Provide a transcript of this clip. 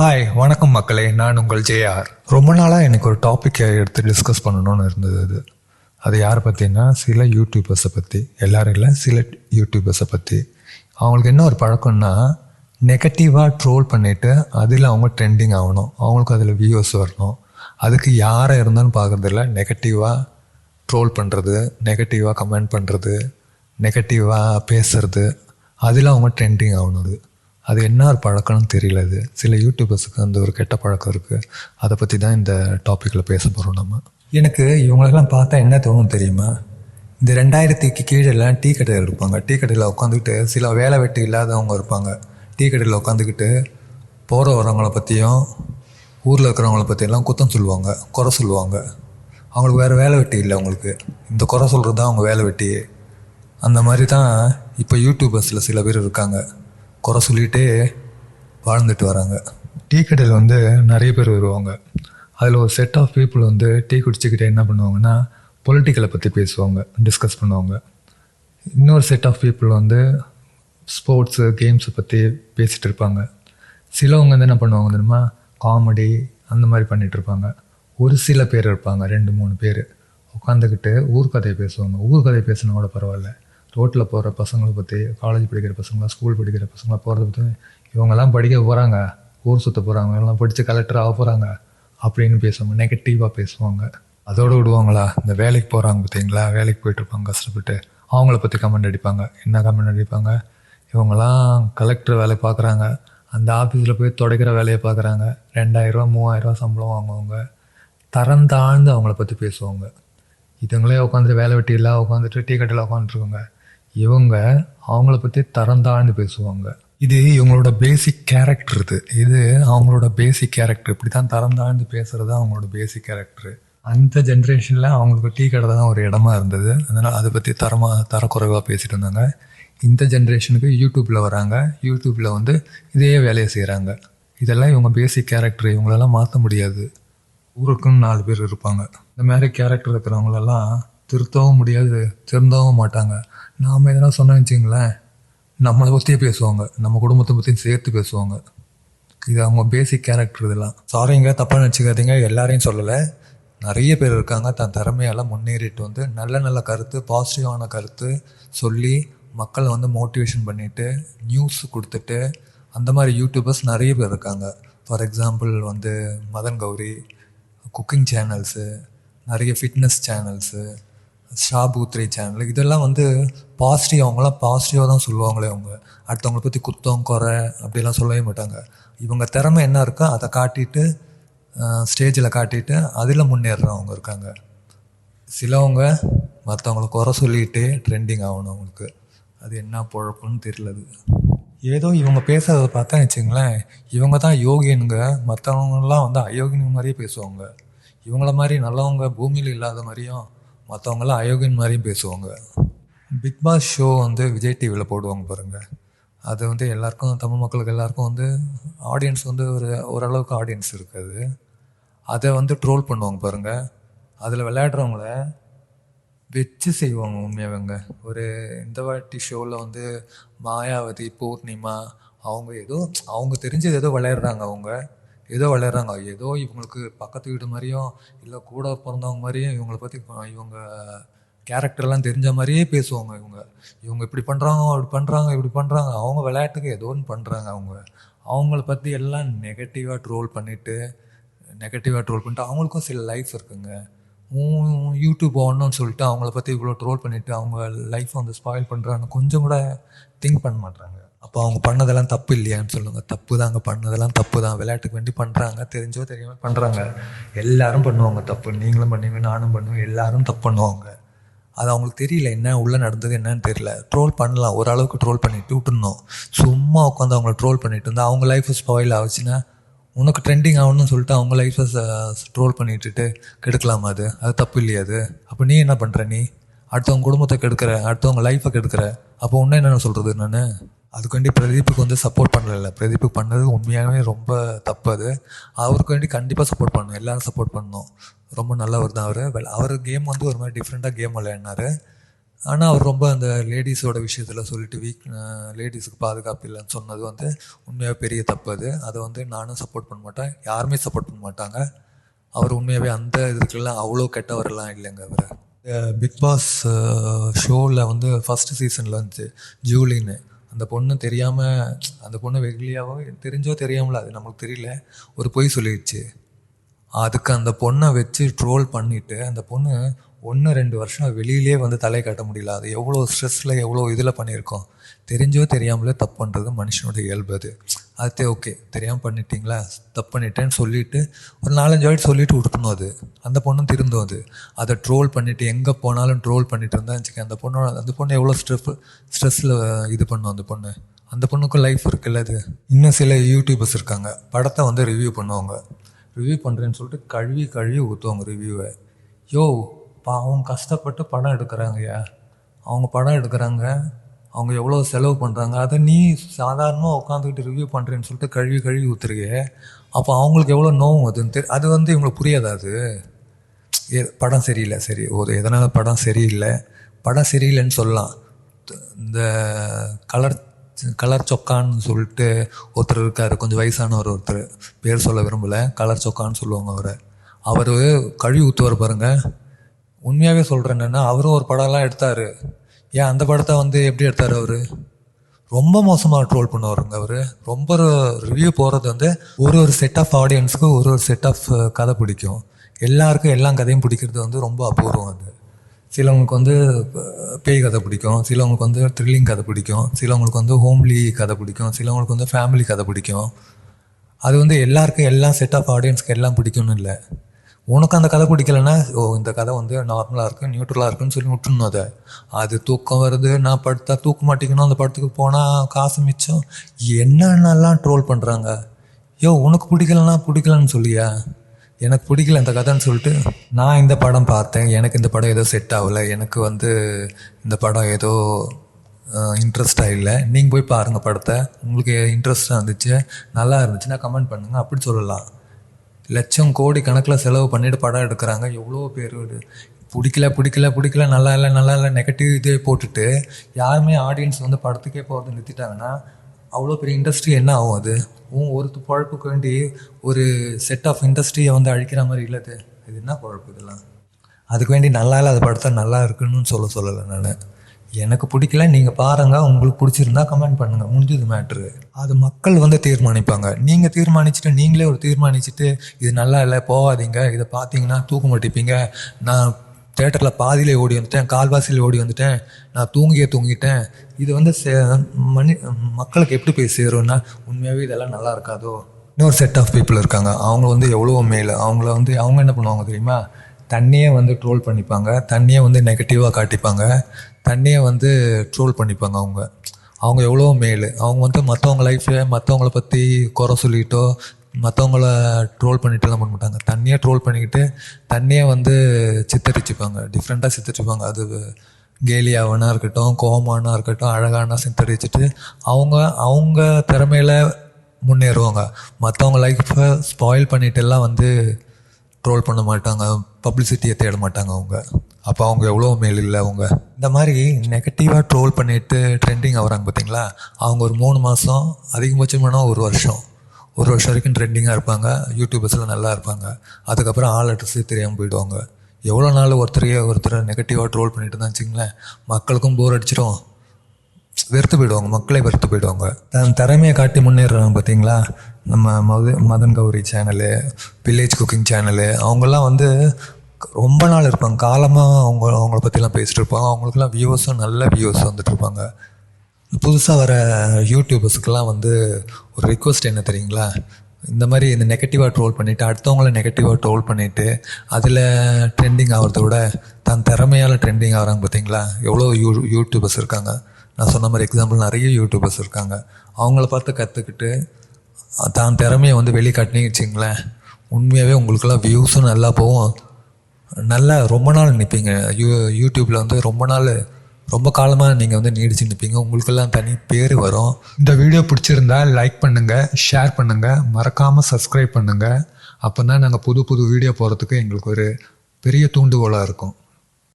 Hi வணக்கம் மக்களே. நான் உங்கள் ஜேஆர் ரொம்ப நாளாக எனக்கு ஒரு டாப்பிக்கை எடுத்து டிஸ்கஸ் பண்ணணும்னு இருந்தது அது. அது யாரை பற்றினா சில யூடியூபர்ஸை பற்றி எல்லோரும் இல்லை சில யூடியூபர்ஸை பற்றி அவங்களுக்கு என்ன ஒரு பழக்கம்னா நெகட்டிவாக ட்ரோல் பண்ணிவிட்டு அதில் அவங்க ட்ரெண்டிங் ஆகணும். அவங்களுக்கு அதில் வியூஸ் வரணும். அதுக்கு யாரை இருந்தாலும் பார்க்குறதில்ல நெகட்டிவாக ட்ரோல் பண்ணுறது நெகட்டிவாக கமெண்ட் பண்ணுறது நெகட்டிவாக பேசுறது அதில் அவங்க ட்ரெண்டிங் ஆகணும் அது. அது என்ன ஒரு பழக்கம்னு தெரியல அது சில யூடியூபர்ஸுக்கு அந்த ஒரு கெட்ட பழக்கம் இருக்குது அதை பற்றி தான் இந்த டாப்பிக்கில் பேச போகிறோம் நம்ம. எனக்கு இவங்களெல்லாம் பார்த்தா என்ன தோணும் தெரியுமா? இந்த ரெண்டாயிரத்துக்கு கீழெல்லாம் டீ கடையில் இருப்பாங்க. டீ கடையில் உட்காந்துக்கிட்டு சில வேலை வெட்டி இல்லாதவங்க இருப்பாங்க. டீ கடையில் உட்காந்துக்கிட்டு போகிற வரவங்கள பற்றியும் ஊரில் இருக்கிறவங்கள பற்றியெல்லாம் குத்தம் சொல்லுவாங்க குறை சொல்லுவாங்க. அவங்களுக்கு வேறு வேலை வெட்டி இல்லை அவங்களுக்கு. இந்த குறை சொல்கிறது தான் அவங்க வேலை வெட்டி. அந்த மாதிரி தான் இப்போ யூடியூபர்ஸில் சில பேர் இருக்காங்க. குறை சொல்லிகிட்டே வாழ்ந்துட்டு வராங்க. டீ கடையில் வந்து நிறைய பேர் வருவாங்க. அதில் ஒரு செட் ஆஃப் பீப்புள் வந்து டீ குடிச்சிக்கிட்டே என்ன பண்ணுவாங்கன்னா பொலிட்டிக்கலை பற்றி பேசுவாங்க டிஸ்கஸ் பண்ணுவாங்க. இன்னொரு செட் ஆஃப் பீப்புள் வந்து ஸ்போர்ட்ஸு கேம்ஸை பற்றி பேசிகிட்டு இருப்பாங்க. சிலவங்க வந்து என்ன பண்ணுவாங்க தெரியுமா? காமெடி அந்த மாதிரி பண்ணிகிட்ருப்பாங்க ஒரு சில பேர் இருப்பாங்க ரெண்டு மூணு பேர். உட்காந்துக்கிட்டு ஊர்கதையை பேசுவாங்க. ஊர்க்கதை பேசினா கூட பரவாயில்ல. ரோட்டில் போகிற பசங்களை பற்றி காலேஜ் படிக்கிற பசங்களா ஸ்கூல் படிக்கிற பசங்களா போகிறத பற்றி இவங்கெல்லாம் படிக்க போகிறாங்க ஊர் சுற்ற போகிறாங்க இவங்கெல்லாம் படித்து கலெக்டர் ஆக போகிறாங்க அப்படின்னு பேசுவாங்க. நெகட்டிவாக பேசுவாங்க. அதோடு விடுவாங்களா? இந்த வேலைக்கு போகிறாங்க பார்த்தீங்களா? வேலைக்கு போயிட்டு இருப்பாங்க கஷ்டப்பட்டு. அவங்கள பற்றி கமெண்ட் அடிப்பாங்க. என்ன கமெண்ட் அடிப்பாங்க? இவங்கெல்லாம் கலெக்டர் வேலை பார்க்குறாங்க. அந்த ஆஃபீஸில் போய் துடைக்கிற வேலையை பார்க்குறாங்க. ரெண்டாயிரரூவா மூவாயிரரூவா சம்பளம் வாங்குவாங்க. தரம் தாழ்ந்து அவங்கள பற்றி பேசுவாங்க. இதுங்களே உட்காந்துட்டு வேலை வெட்டி இல்லை உட்காந்துட்டு டீ கட்டில் உட்காந்துருக்காங்க இவங்க அவங்கள பற்றி தரம் தாழ்ந்து பேசுவாங்க. இது இவங்களோட பேசிக் கேரக்டர் இது. இது அவங்களோட பேசிக் கேரக்டர் இப்படி தான் தரம் தாழ்ந்து பேசுகிறது அவங்களோட பேசிக் கேரக்டர் அந்த ஜென்ரேஷனில் அவங்களுக்கு டீ கடை தான் ஒரு இடமா இருந்தது. அதனால் அதை பற்றி தரமாக தரக்குறைவாக பேசிகிட்டு இருந்தாங்க. இந்த ஜென்ரேஷனுக்கு யூடியூப்பில் வராங்க. யூடியூப்பில் வந்து இதே வேலையை செய்கிறாங்க இதெல்லாம் இவங்க பேசிக் கேரக்டர் இவங்களெல்லாம் மாற்ற முடியாது. ஊருக்குன்னு நாலு பேர் இருப்பாங்க. இந்த மாதிரி கேரக்டர் இருக்கிறவங்களெல்லாம் திருத்தவும் முடியாது திருந்தவும் மாட்டாங்க. நாம் எதனா சொன்னேன்னு வச்சிங்களேன் நம்மளை பற்றியே பேசுவாங்க. நம்ம குடும்பத்தை பற்றியும் சேர்த்து பேசுவாங்க. இது அவங்க பேசிக் கேரக்டர் இதெல்லாம். சாரிங்க தப்பாக நினச்சிக்காதீங்க. எல்லாரையும் சொல்லலை. நிறைய பேர் இருக்காங்க. தன் திறமையெல்லாம் முன்னேறிட்டு வந்து நல்ல நல்ல கருத்து பாசிட்டிவான கருத்து சொல்லி மக்களை வந்து மோட்டிவேஷன் பண்ணிவிட்டு நியூஸ் கொடுத்துட்டு அந்த மாதிரி யூடியூபர்ஸ் நிறைய பேர் இருக்காங்க. ஃபார் எக்ஸாம்பிள் வந்து மதன் கௌரி குக்கிங் சேனல்ஸு நிறைய fitness channels Sha Boo Three channel இதெல்லாம் வந்து பாசிட்டிவ் அவங்களாம் பாசிட்டிவாக தான் சொல்லுவாங்களே அவங்க. அடுத்தவங்களை பற்றி குத்தம் குறை அப்படிலாம் சொல்லவே மாட்டாங்க. இவங்க திறமை என்ன இருக்கோ அதை காட்டிட்டு ஸ்டேஜில் காட்டிட்டு அதில் முன்னேறுறவங்க இருக்காங்க. சிலவங்க மற்றவங்கள குறை சொல்லிகிட்டே ட்ரெண்டிங் ஆகணும் அவங்களுக்கு. அது என்ன பொழப்புன்னு தெரியல அது. ஏதோ இவங்க பேசுகிறத பார்த்தா வச்சுங்களேன் இவங்க தான் யோகினுங்க மற்றவங்கலாம் வந்து அயோகியன் மாதிரியே பேசுவாங்க. இவங்கள மாதிரி நல்லவங்க பூமியில் இல்லாத மாதிரியும் மற்றவங்களாம் அயோக்கியன் மாதிரியும் பேசுவாங்க. பிக் பாஸ் ஷோ வந்து விஜய் டிவியில் போடுவாங்க பாருங்கள் அது வந்து எல்லாருக்கும் தமிழ் மக்களுக்கு எல்லாருக்கும் வந்து ஆடியன்ஸ் வந்து ஒரு ஓரளவுக்கு ஆடியன்ஸ் இருக்காது. அதை வந்து ட்ரோல் பண்ணுவாங்க பாருங்கள் அதில் விளையாடுறவங்கள வச்சு செய்வாங்க உண்மையாகங்க ஒரு இந்த வாட்டி ஷோவில் வந்து மாயாவதி பூர்ணிமா அவங்க ஏதோ அவங்க தெரிஞ்சது ஏதோ விளையாடுறாங்க அவங்க. ஏதோ விளையாடுறாங்க. ஏதோ இவங்களுக்கு பக்கத்து வீடு மாதிரியும் இல்லை கூட பிறந்தவங்க மாதிரியும் இவங்கள பற்றி இவங்க கேரக்டர்லாம் தெரிஞ்ச மாதிரியே பேசுவாங்க இவங்க. இவங்க இப்படி பண்ணுறாங்க அப்படி பண்ணுறாங்க இப்படி பண்ணுறாங்க அவங்க விளையாட்டுக்கு ஏதோ ஒன்று பண்ணுறாங்க அவங்க. அவங்கள பற்றி எல்லாம் நெகட்டிவாக ட்ரோல் பண்ணிவிட்டு நெகட்டிவாக ட்ரோல் பண்ணிட்டு அவங்களுக்கும் சில லைஃப் இருக்குங்க. யூடியூப் ஓடணும்னு சொல்லிட்டு அவங்கள பற்றி இவ்வளோ ட்ரோல் பண்ணிவிட்டு அவங்க லைஃப் வந்து ஸ்பாயில் பண்ணுறாங்க கொஞ்சம் கூட திங்க் பண்ண மாட்டாங்க அப்போ அவங்க பண்ணதெல்லாம் தப்பு இல்லையான்னு சொல்லுங்கள் தப்பு தாங்க பண்ணதெல்லாம் தப்பு தான் விளையாட்டுக்கு வேண்டி பண்ணுறாங்க தெரிஞ்சோ தெரியாமல் பண்ணுறாங்க எல்லாரும் பண்ணுவாங்க தப்பு. நீங்களும் பண்ணுவீங்க நானும் பண்ணுவேன். எல்லாரும் தப்பு பண்ணுவாங்க. அது அவங்களுக்கு தெரியல என்ன உள்ளே நடந்தது என்னன்னு தெரியல. ட்ரோல் பண்ணலாம். ஓரளவுக்கு ட்ரோல் பண்ணிட்டு விட்டுருந்தோம். சும்மா உட்காந்து அவங்கள ட்ரோல் பண்ணிட்டு இருந்தால் அவங்க லைஃப் ஸ்பாயில் ஆச்சுன்னா உனக்கு ட்ரெண்டிங் ஆகணும்னு சொல்லிட்டு அவங்க லைஃப்பை ட்ரோல் uh, பண்ணிட்டுட்டு கெடுக்கலாமா அது. அது தப்பு இல்லையா அது? அப்போ நீ என்ன பண்ணுற நீ? அடுத்தவங்க குடும்பத்தை கெடுக்கிற அடுத்தவங்க லைஃப்பை கெடுக்கிற. அப்போ உன்ன என்னென்ன சொல்கிறது நான்? அதுக்கு வேண்டி பிரதீப்புக்கு வந்து சப்போர்ட் பண்ணல. பிரதீப்புக்கு பண்ணது உண்மையாகவே ரொம்ப தப்பு அது. அவருக்கு வேண்டி கண்டிப்பாக சப்போர்ட் பண்ணணும். எல்லாரும் சப்போர்ட் பண்ணணும். ரொம்ப நல்லவர் தான் அவர். அவர் கேம் வந்து ஒரு மாதிரி டிஃப்ரெண்ட்டாக கேம் விளையாடினாரு. ஆனால் அவர் ரொம்ப அந்த லேடிஸோட விஷயத்தில் சொல்லிட்டு வீக் லேடிஸுக்கு பாதுகாப்பு இல்லைன்னு சொன்னது வந்து உண்மையாக பெரிய தப்பு அது. அதை வந்து நானும் சப்போர்ட் பண்ண மாட்டேன். யாருமே சப்போர்ட் பண்ண மாட்டாங்க. அவர் உண்மையாகவே அந்த இதுக்கெல்லாம் அவ்வளோ கெட்டவரெல்லாம் இல்லைங்க அவர். பிக் பாஸ் ஷோவில் வந்து ஃபஸ்ட்டு சீசனில் வந்துச்சு ஜூலின்னு அந்த பொண்ணு தெரியாமல் அந்த பொண்ணு வெகுளியாவோ தெரிஞ்சோ தெரியாமல அது நமக்கு தெரியல. ஒரு பொய் சொல்லிடுச்சு அதுக்கு அந்த பொண்ணை வச்சு ட்ரோல் பண்ணிட்டு அந்த பொண்ணு ஒன்று ரெண்டு வருஷம் வெளியிலே வந்து தலை காட்ட முடியல. அது எவ்வளோ ஸ்ட்ரெஸ்ஸில் எவ்வளோ இதில் பண்ணியிருக்கோம். தெரிஞ்சோ தெரியாமலே தப்புன்றது மனுஷனுடைய மனுஷனோட இயல்பு அது. அது ஓகே தெரியாமல் பண்ணிட்டீங்களா? தப்பு பண்ணிட்டேன்னு சொல்லிட்டு ஒரு நாலஞ்சு வாட்டி சொல்லிட்டு விட்டுணும் அது. அந்த பொண்ணும் திருந்தும் அது. அதை ட்ரோல் பண்ணிவிட்டு எங்கே போனாலும் ட்ரோல் பண்ணிட்டு இருந்தா வச்சுக்க அந்த பொண்ணோட அந்த பொண்ணு எவ்வளோ ஸ்ட்ரெஸ் ஸ்ட்ரெஸ்ஸில் இது பண்ணும் அந்த பொண்ணு? அந்த பொண்ணுக்கும் லைஃப் இருக்குல்ல அது? இன்னும் சில யூடியூபர்ஸ் இருக்காங்க. படத்தை வந்து ரிவ்யூ பண்ணுவாங்க. ரிவ்யூ பண்ணுறேன்னு சொல்லிட்டு கழுவி கழுவி ஊற்றுவாங்க ரிவ்யூவை யோ பாவம் கஷ்டப்பட்டு படம் எடுக்கிறாங்கய்யா. அவங்க படம் எடுக்கிறாங்க. அவங்க எவ்வளோ செலவு பண்ணுறாங்க அதை நீ சாதாரணமாக உட்காந்துக்கிட்டு ரிவ்யூ பண்ணுறேன்னு சொல்லிட்டு கழுவி கழுவி ஊற்றுருக்கே அப்போ அவங்களுக்கு எவ்வளோ நோவும் அதுன்னு தெரி அது வந்து இவங்களுக்கு புரியாதா அது? ஏ படம் சரியில்லை. சரி ஒரு எதனால் படம் சரியில்லை? படம் சரியில்லைன்னு சொல்லலாம். இந்த கலர் கலர் சொக்கான்னு சொல்லிட்டு ஒருத்தர் இருக்கார். கொஞ்சம் வயசானவர் ஒருத்தர். பேர் சொல்ல விரும்பலை. கலர் சொக்கான்னு சொல்லுவாங்க அவரை. அவர் கழுவி ஊற்றுவார் பாருங்கள் உண்மையாகவே சொல்கிறேன் என்னென்னா அவரும் ஒரு படம்லாம் எடுத்தார். ஏன் அந்த படத்தை வந்து எப்படி எடுத்தார் அவர்? ரொம்ப மோசமாக ட்ரோல் பண்ணுவாருங்க அவர். ரொம்ப ரிவ்யூ போகிறது வந்து ஒரு ஒரு செட் ஆஃப் ஆடியன்ஸுக்கு ஒரு ஒரு செட் ஆஃப் கதை பிடிக்கும். எல்லாருக்கும் எல்லா கதையும் பிடிக்கிறது வந்து ரொம்ப அபூர்வம் அது. சிலவங்களுக்கு வந்து பேய் கதை பிடிக்கும். சிலவங்களுக்கு வந்து த்ரில்லிங் கதை பிடிக்கும். சிலவங்களுக்கு வந்து ஹோம்லி கதை பிடிக்கும். சிலவங்களுக்கு வந்து ஃபேமிலி கதை பிடிக்கும். அது வந்து எல்லாருக்கும் எல்லா செட் ஆஃப் ஆடியன்ஸ்க்கு எல்லாம் பிடிக்கும்னு இல்லை. உனக்கு அந்த கதை பிடிக்கலன்னா ஓ இந்த கதை வந்து நார்மலாக இருக்கு நியூட்ரலாக இருக்குன்னு சொல்லி விட்டுணும் அதை. அது தூக்கம் வருது நான் படுத்தா தூக்க மாட்டேங்கணும் அந்த படத்துக்கு போனால் காசு மிச்சம். என்னென்னலாம் ட்ரோல் பண்ணுறாங்க யோ உனக்கு பிடிக்கலன்னா பிடிக்கலன்னு சொல்லியா? எனக்கு பிடிக்கல இந்த கதைன்னு சொல்லிட்டு நான் இந்த படம் பார்த்தேன் எனக்கு இந்த படம் ஏதோ செட் ஆகலை எனக்கு வந்து இந்த படம் ஏதோ இன்ட்ரெஸ்டாக இல்லை. நீங்கள் போய் பாருங்கள் படத்தை. உங்களுக்கு இன்ட்ரெஸ்டாக இருந்துச்சு நல்லா இருந்துச்சுன்னா கமெண்ட் பண்ணுங்கள் அப்படி சொல்லலாம். லட்சம் கோடி கணக்கில் செலவு பண்ணிட்டு படம் எடுக்கிறாங்க. எவ்வளோ பேர் பிடிக்கல பிடிக்கல பிடிக்கல நல்லா இல்லை நல்லா இல்லை நெகட்டிவ் இதே போட்டுட்டு யாருமே ஆடியன்ஸ் வந்து படத்துக்கே போகிறது நிறுத்திட்டாங்கன்னா அவ்வளோ பெரிய இண்டஸ்ட்ரி என்ன ஆகும் அது? உன் ஒரு பழப்புக்கு வேண்டி ஒரு செட் ஆஃப் இண்டஸ்ட்ரியை வந்து அழிக்கிற மாதிரி இல்லை இது என்ன குழப்பு இதெல்லாம்? அதுக்கு வேண்டி நல்லா இல்லாத படத்தை நல்லா இருக்குன்னு சொல்ல சொல்லலை நான். எனக்கு பிடிக்கல நீங்கள் பாருங்கள் உங்களுக்கு பிடிச்சிருந்தா கமெண்ட் பண்ணுங்கள் முடிஞ்சது மேட்ரு அது மக்கள் வந்து தீர்மானிப்பாங்க. நீங்கள் தீர்மானிச்சுட்டு நீங்களே ஒரு தீர்மானிச்சுட்டு இது நல்லா இல்லை போகாதீங்க இதை பார்த்தீங்கன்னா தூக்க மாட்டிப்பீங்க நான் தேட்டரில் பாதியிலே ஓடி வந்துட்டேன் கால்வாசியில் ஓடி வந்துட்டேன் நான் தூங்கியே தூங்கிட்டேன். இது வந்து சே மனி மக்களுக்கு எப்படி போய் சேரும்னா உண்மையாகவே இதெல்லாம் நல்லா இருக்காதோ? இன்னொரு செட் ஆஃப் பீப்புள் இருக்காங்க. அவங்க வந்து எவ்வளோ மேல். அவங்கள வந்து அவங்க என்ன பண்ணுவாங்க தெரியுமா? தண்ணியே வந்து ட்ரோல் பண்ணிப்பாங்க. தண்ணியே வந்து நெகட்டிவாக காட்டிப்பாங்க. தண்ணியே வந்து ட்ரோல் பண்ணிப்பாங்க அவங்க. அவங்க எவ்வளோ மேல். அவங்க வந்து மற்றவங்க லைஃப்பை மற்றவங்கள பற்றி குறை சொல்லிட்டோ மற்றவங்கள ட்ரோல் பண்ணிட்டுலாம் பண்ண மாட்டாங்க. தண்ணியை ட்ரோல் பண்ணிக்கிட்டு தண்ணியே வந்து சித்தரிச்சுப்பாங்க. டிஃப்ரெண்ட்டாக சித்தரிச்சுப்பாங்க. அது கேலியாவனா இருக்கட்டும் கோமானா இருக்கட்டும் அழகானா சித்தரிச்சுட்டு அவங்க அவங்க திறமையில் முன்னேறுவாங்க. மற்றவங்க லைஃப்பை ஸ்பாயில் பண்ணிட்டு எல்லாம் வந்து ட்ரோல் பண்ண மாட்டாங்க. பப்ளிசிட்டியை தேட மாட்டாங்க அவங்க. அப்போ அவங்க எவ்வளோ மேல் இல்லை அவங்க. இந்த மாதிரி நெகட்டிவாக ட்ரோல் பண்ணிட்டு ட்ரெண்டிங் ஆகுறாங்க பார்த்தீங்களா? அவங்க ஒரு மூணு மாதம் அதிகபட்சம் ஒரு வருஷம். ஒரு வருஷம் வரைக்கும் ட்ரெண்டிங்காக இருப்பாங்க. யூடியூபர்ஸில் நல்லா இருப்பாங்க. அதுக்கப்புறம் ஆள் அட்ரஸே தெரியாமல் போயிடுவாங்க. எவ்வளோ நாள் ஒருத்தரையே ஒருத்தரை நெகட்டிவாக ட்ரோல் பண்ணிட்டு தான் வச்சுங்களேன் மக்களுக்கும் போர் அடிச்சிடும் வெறுத்து போயிடுவாங்க மக்களை வெறுத்து போயிடுவாங்க. தன் திறமையை காட்டி முன்னேறுறாங்க பார்த்தீங்களா? நம்ம Madhu Madan Gowri channel village cooking channel அவங்கெல்லாம் வந்து ரொம்ப நாள் இருப்பாங்க. காலமாக அவங்க அவங்கள பற்றிலாம் பேசிட்டு இருப்பாங்க. அவங்களுக்குலாம் வியூவர்ஸும் நல்ல வியூவர்ஸ் வந்துட்டு இருப்பாங்க. புதுசாக வர யூடியூபர்ஸுக்கெல்லாம் வந்து ஒரு ரிக்வஸ்ட் என்ன தெரியுங்களா? இந்த மாதிரி இந்த நெகட்டிவாக ட்ரோல் பண்ணிவிட்டு அடுத்தவங்கள நெகட்டிவாக ட்ரோல் பண்ணிவிட்டு அதில் ட்ரெண்டிங் ஆகிறத விட தன் திறமையால் ட்ரெண்டிங் ஆகிறாங்க பார்த்தீங்களா? எவ்வளோ யூ யூடியூபர்ஸ் இருக்காங்க. நான் சொன்ன மாதிரி எக்ஸாம்பிள் நிறைய யூடியூபர்ஸ் இருக்காங்க. அவங்கள பார்த்து கற்றுக்கிட்டு தான் திறமையை வந்து வெளிக்காட்டினே வச்சிங்களேன் உண்மையாகவே உங்களுக்கெல்லாம் வியூஸும் நல்லா போகும். நல்லா ரொம்ப நாள் நிற்பீங்க யூ யூடியூப்பில் வந்து ரொம்ப நாள் ரொம்ப காலமாக நீங்கள் வந்து நீடிச்சு நிற்பீங்க உங்களுக்கெல்லாம் தனி பேர் வரும். இந்த வீடியோ பிடிச்சிருந்தா லைக் பண்ணுங்கள் ஷேர் பண்ணுங்கள் மறக்காமல் சப்ஸ்கிரைப் பண்ணுங்கள் அப்போ தான் நாங்கள் புது புது வீடியோ போகிறதுக்கு எங்களுக்கு ஒரு பெரிய தூண்டுகோலாக இருக்கும்.